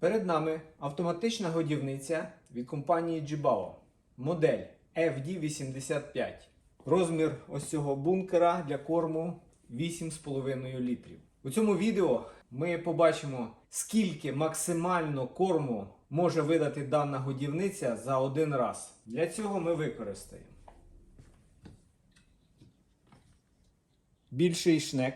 Перед нами автоматична годівниця від компанії Jibao. Модель FD85. Розмір ось цього бункера для корму 8,5 літрів. У цьому відео ми побачимо, скільки максимально корму може видати дана годівниця за один раз. Для цього ми використаємо більший шнек.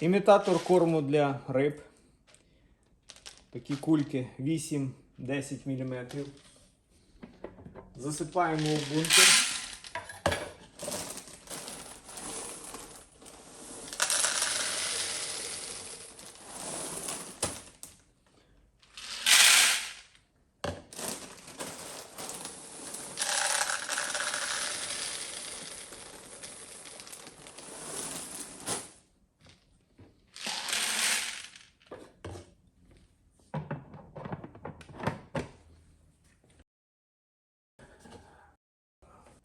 Імітатор корму для риб. Такі кульки 8-10 мм. Засипаємо в бункер.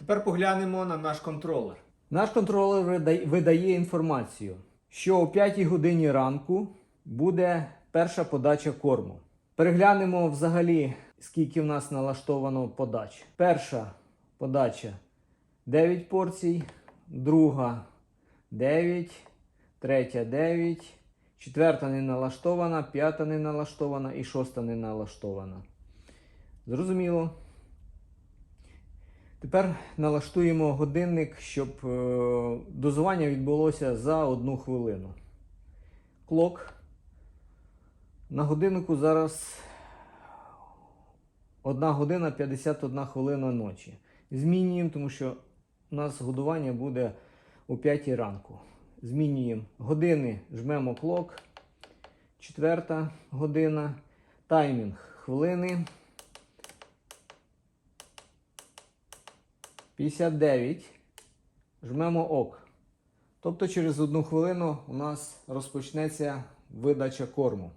Тепер поглянемо на наш контролер. Наш контролер видає інформацію, що о 5 годині ранку буде перша подача корму. Переглянемо взагалі, скільки в нас налаштовано подач. Перша подача 9 порцій, друга 9, третя 9, четверта не налаштована, п'ята не налаштована і шоста не налаштована. Зрозуміло. Тепер налаштуємо годинник, щоб е, дозування відбулося за одну хвилину. Клок. На годиннику зараз 1 година 51 хвилина ночі. Змінюємо, тому що у нас годування буде о 5 ранку. Змінюємо години, жмемо клок. Четверта година. Таймінг хвилини. 59. Жмемо ок. Тобто через одну хвилину у нас розпочнеться видача корму.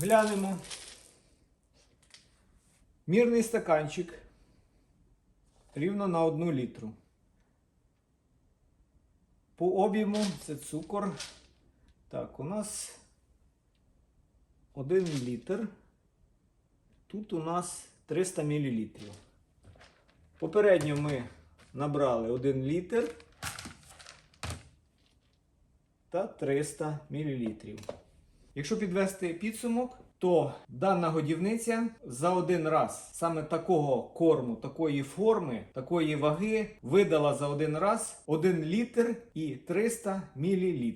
Глянемо. Мірний стаканчик рівно на 1 літру. По об'єму це цукор. Так, у нас 1 літр. Тут у нас 300 мл. Попередньо ми набрали 1 літр та 300 мл. Якщо підвести підсумок, то дана годівниця за один раз саме такого корму, такої форми, такої ваги видала за один раз 1 літр і 300 мл.